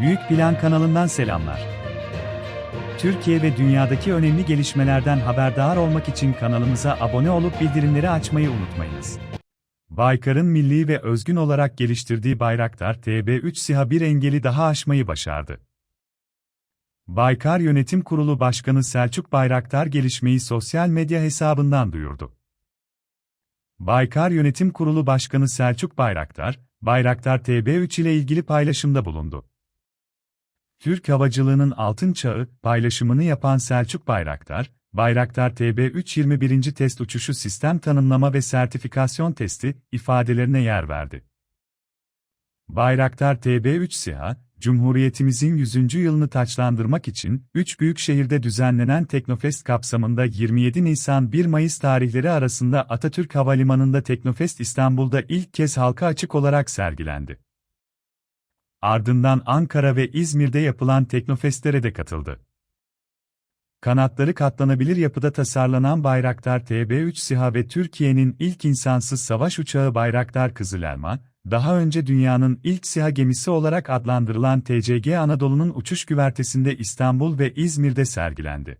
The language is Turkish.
Büyük Plan kanalından selamlar. Türkiye ve dünyadaki önemli gelişmelerden haberdar olmak için kanalımıza abone olup bildirimleri açmayı unutmayınız. Baykar'ın milli ve özgün olarak geliştirdiği Bayraktar TB3 SİHA bir engeli daha aşmayı başardı. Baykar Yönetim Kurulu Başkanı Selçuk Bayraktar gelişmeyi sosyal medya hesabından duyurdu. Baykar Yönetim Kurulu Başkanı Selçuk Bayraktar, Bayraktar TB3 ile ilgili paylaşımda bulundu. Türk havacılığının altın çağı paylaşımını yapan Selçuk Bayraktar, Bayraktar TB3 21. test uçuşu sistem tanımlama ve sertifikasyon testi ifadelerine yer verdi. Bayraktar TB3 SİHA, Cumhuriyetimizin 100. yılını taçlandırmak için 3 büyük şehirde düzenlenen Teknofest kapsamında 27 Nisan 1 Mayıs tarihleri arasında Atatürk Havalimanı'nda Teknofest İstanbul'da ilk kez halka açık olarak sergilendi. Ardından Ankara ve İzmir'de yapılan Teknofestlere de katıldı. Kanatları katlanabilir yapıda tasarlanan Bayraktar TB3 SİHA ve Türkiye'nin ilk insansız savaş uçağı Bayraktar Kızılelma, daha önce dünyanın ilk SİHA gemisi olarak adlandırılan TCG Anadolu'nun uçuş güvertesinde İstanbul ve İzmir'de sergilendi.